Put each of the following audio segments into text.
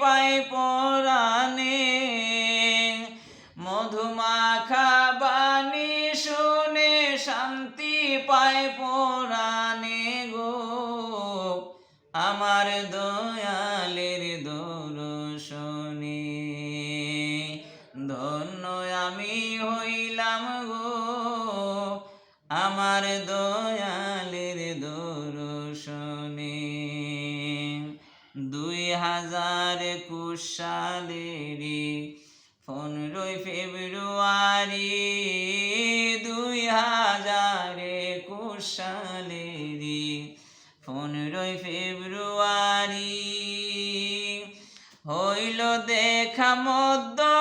পাই পরাণে। মধুমাখা বাণী শুনে শান্তি পাই পরাণে গো। আমার দয়ালের দর্শনে ধন্য আমি হইলাম গো। আমার দয়ালের হাজার একুশ পনেরোই ফেব্রুয়ারি দুই হাজার একুশ পনেরোই ফেব্রুয়ারি হইল দেখা মধ্যরাতে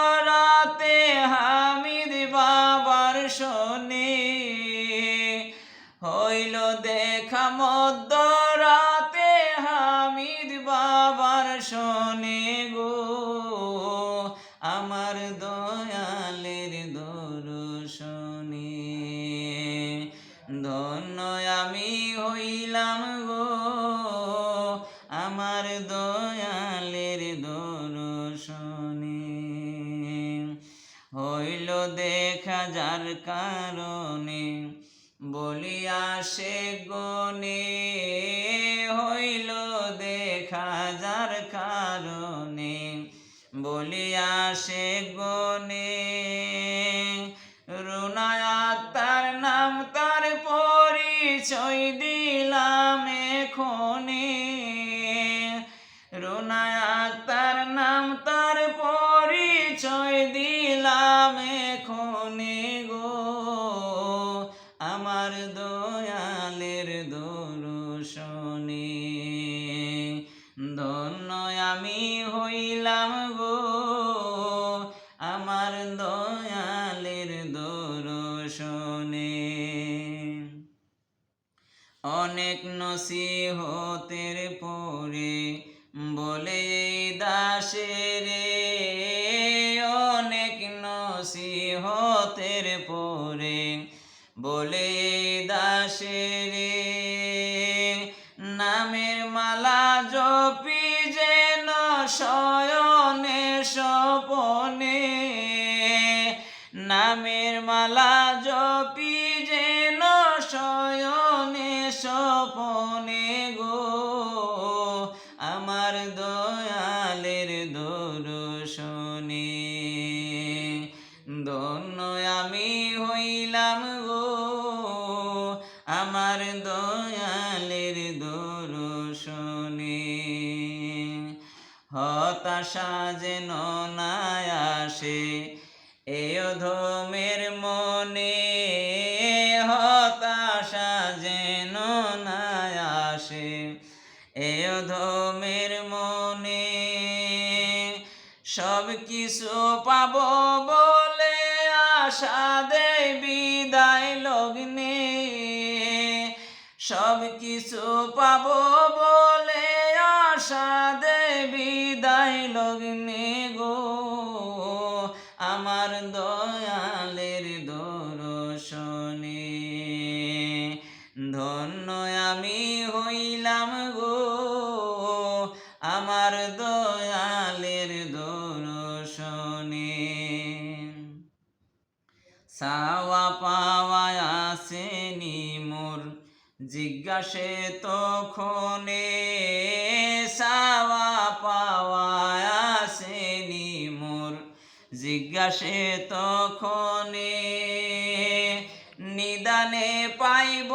বাবার শোনে গো আমার দয়ালের দর্শনে ধন্য আমি হইলাম গো আমার দয়ালের দর্শনে হইল দেখা যার কারণে বলিয়া সে গনে হইল দেখা যার কারণে। বলিয়া সে গনে রুনায়া তার নাম, তার পরিচয় দিলাম হইলাম গো, আমার দয়ালের দর্শনে। অনেক নসিহতের পরে বলে দাসের অনেক নসিহতের পরে বলে দাসের শয়নে স্বপনে নামের মালা হতাশা যেন না আসে এ অধমের মনে হতাশা যেন না আসে এ অধমের মনে সব কিছু পাব বলে আশা দেয় বিদায় লগ্নে সব কিছু পাব বলে আশা দেয় বিদায় লগ্নে গো, আমার দয়ালের দর্শনে। ধন্য আমি হইলাম গো, আমার দয়ালের দর্শনে। সাওয়া পাওয়া আসেনি জিজ্ঞাসে তখনে সাওয়া পাওয়া আসেনি মোর। জিজ্ঞাসে তখনে নিদানে পাইব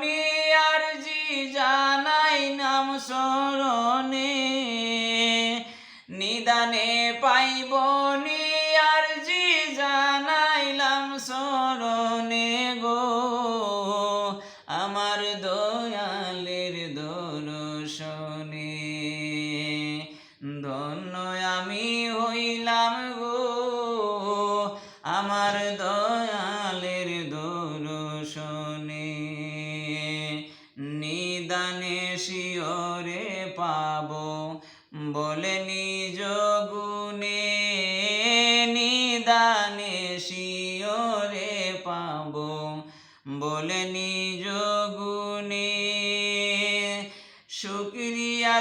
নি আর জি জানাই নাম স্মরণে। নিদানে পাইব নি দর্শনে ধন্য আমি হইলাম গো, আমার দয়ালের দর্শনে। নিদানে শিওরে পাব বলে নিজ গুণে, নিদানে শিওরে পাব বলে নিজ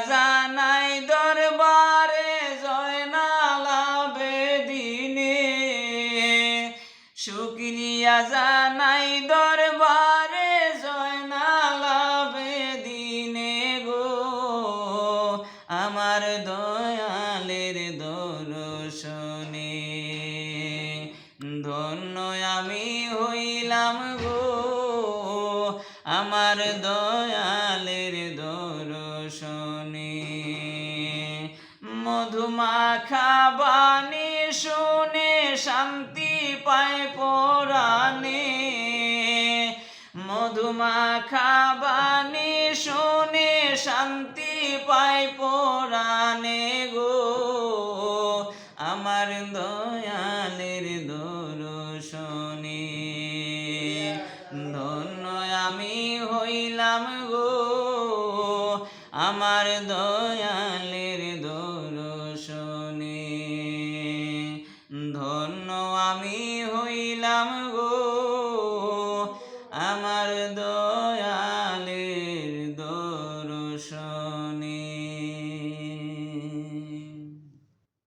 জানাই দরবারে জয়নালাবে দিনে। শুক্রিয়া জানাই দরবারে জয়নালাবে দিনে গো। আমার দয়ালের দর্শনে ধন্য দর্শনে মধুমাখা বাণী শুনে শান্তি পায় পরাণে। মধুমাখা বাণী শুনে শান্তি পায় পরাণে। আমার দয়ালের দর্শনে ধন্য আমি হইলাম গো।